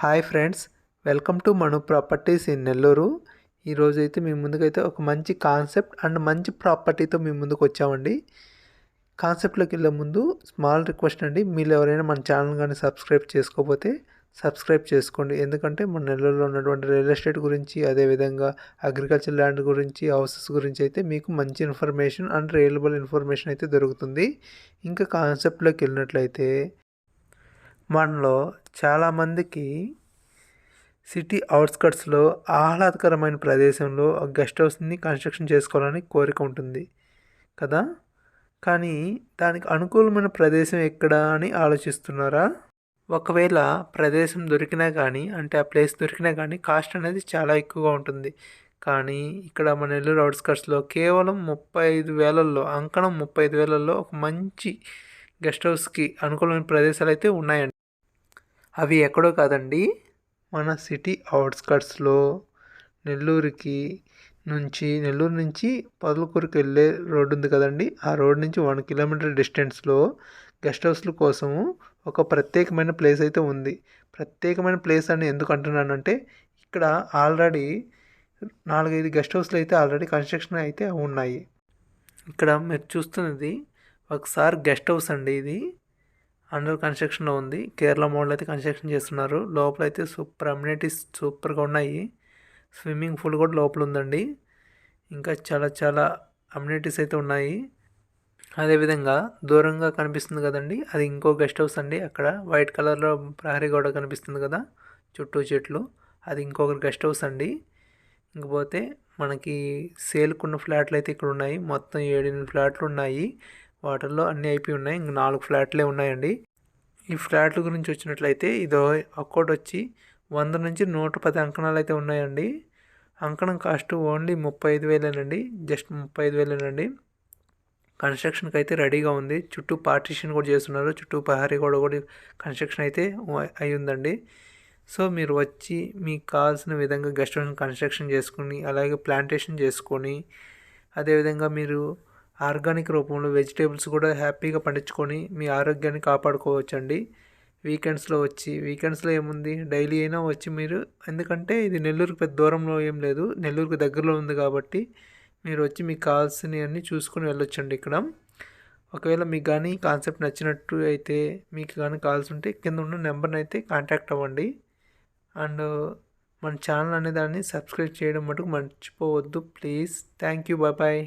Hi friends welcome to Manu properties in Nellore. ఈరోజు అయితే మీ ముందుకైతే ఒక మంచి కాన్సెప్ట్ అండ్ మంచి ప్రాపర్టీతో మీ ముందుకు వచ్చామండి. కాన్సెప్ట్లోకి వెళ్ళే ముందు స్మాల్ రిక్వెస్ట్ అండి మీరు ఎవరైనా మన ఛానల్ కానీ సబ్స్క్రైబ్ చేసుకోకపోతే సబ్స్క్రైబ్ చేసుకోండి. ఎందుకంటే మన నెల్లూరులో ఉన్నటువంటి రియల్ ఎస్టేట్ గురించి అదేవిధంగా అగ్రికల్చర్ ల్యాండ్ గురించి హౌసెస్ గురించి అయితే మీకు మంచి ఇన్ఫర్మేషన్ అండ్ రియలబుల్ ఇన్ఫర్మేషన్ అయితే దొరుకుతుంది. ఇంకా కాన్సెప్ట్లోకి వెళ్ళినట్లయితే మనలో చాలామందికి సిటీ అవుట్స్కట్స్లో ఆహ్లాదకరమైన ప్రదేశంలో గెస్ట్ హౌస్ని కన్స్ట్రక్షన్ చేసుకోవాలని కోరిక ఉంటుంది కదా? కానీ దానికి అనుకూలమైన ప్రదేశం ఎక్కడ అని ఆలోచిస్తున్నారా? ఒకవేళ ప్రదేశం దొరికినా కానీ అంటే ఆ ప్లేస్ దొరికినా కానీ కాస్ట్ అనేది చాలా ఎక్కువగా ఉంటుంది. కానీ ఇక్కడ మన నెల్లూరు అవుట్స్కట్స్లో కేవలం ముప్పై ఐదు వేలల్లో అంకణం ముప్పై ఐదు వేలల్లో ఒక మంచి గెస్ట్ హౌస్కి అనుకూలమైన ప్రదేశాలు అయితే ఉన్నాయండి. అవి ఎక్కడో కాదండి. మన సిటీ అవుట్స్కట్స్లో నెల్లూరుకి నుంచి నెల్లూరు నుంచి పదలకూరుకు వెళ్ళే రోడ్డు ఉంది కదండి. ఆ రోడ్ నుంచి వన్ కిలోమీటర్ డిస్టెన్స్లో గెస్ట్ హౌస్ల కోసము ఒక ప్రత్యేకమైన ప్లేస్ అయితే ఉంది. ప్రత్యేకమైన ప్లేస్ అని ఎందుకు అంటున్నానంటే ఇక్కడ ఆల్రెడీ నాలుగైదు గెస్ట్ హౌస్లు అయితే ఆల్రెడీ కన్స్ట్రక్షన్ అయితే ఉన్నాయి. ఇక్కడ మీరు చూస్తున్నది ఒకసారి గెస్ట్ హౌస్ అండి ఇది. అండర్ కన్స్ట్రక్షన్లో ఉంది. కేరళ మోడల్ అయితే కన్స్ట్రక్షన్ చేస్తున్నారు. లోపల అయితే సూపర్ అమ్యూనిటీస్ సూపర్గా ఉన్నాయి. స్విమ్మింగ్ పూల్ కూడా లోపల ఉందండి. ఇంకా చాలా చాలా అమ్యూనిటీస్ అయితే ఉన్నాయి. అదేవిధంగా దూరంగా కనిపిస్తుంది కదండి. అది ఇంకో గెస్ట్ హౌస్ అండి. అక్కడ వైట్ కలర్లో ప్రహరీ గోడ కనిపిస్తుంది కదా. చుట్టూ చెట్లు. అది ఇంకొక గెస్ట్ హౌస్ అండి. ఇంకపోతే మనకి సేల్కున్న ఫ్లాట్లు అయితే ఇక్కడ ఉన్నాయి మొత్తం ఏడెనిమిది ఫ్లాట్లు ఉన్నాయి. వాటర్లో అన్నీ అయిపోయి ఉన్నాయి. ఇంక నాలుగు ఫ్లాట్లే ఉన్నాయండి. ఈ ఫ్లాట్ల గురించి వచ్చినట్లయితే ఇదో ఒక్కోటి వచ్చి వంద నుంచి నూట పది అంకణాలు అయితే ఉన్నాయండి. అంకణం కాస్ట్ ఓన్లీ ముప్పై ఐదు వేలేనండి. జస్ట్ ముప్పై ఐదు వేలేనండి. కన్స్ట్రక్షన్కి అయితే రెడీగా ఉంది. చుట్టూ పార్టీషన్ కూడా చేస్తున్నారు. చుట్టూ పహారీ గోడ కూడా కన్స్ట్రక్షన్ అయితే అయ్యిందండి. సో మీరు వచ్చి మీకు కావాల్సిన విధంగా గెస్ట్ హౌస్ కన్స్ట్రక్షన్ చేసుకుని అలాగే ప్లాంటేషన్ చేసుకొని అదేవిధంగా మీరు ఆర్గానిక్ రూపంలో వెజిటేబుల్స్ కూడా హ్యాపీగా పండించుకొని మీ ఆరోగ్యాన్ని కాపాడుకోవచ్చండి. వీకెండ్స్లో వచ్చి వీకెండ్స్లో ఏముంది? డైలీ అయినా వచ్చి మీరు ఎందుకంటే ఇది నెల్లూరుకి పెద్ద దూరంలో ఏం లేదు నెల్లూరుకి దగ్గరలో ఉంది కాబట్టి మీరు వచ్చి మీకు కావాల్సినవి అన్నీ చూసుకొని వెళ్ళొచ్చండి ఇక్కడ. ఒకవేళ మీకు కానీ కాన్సెప్ట్ నచ్చినట్టు అయితే మీకు కానీ కావాల్సి ఉంటే కింద ఉన్న నెంబర్ని అయితే కాంటాక్ట్ అవ్వండి. అండ్ మన ఛానల్ అనే దాన్ని సబ్స్క్రైబ్ చేయడం మటుకు మర్చిపోవద్దు please. Thank you bye bye.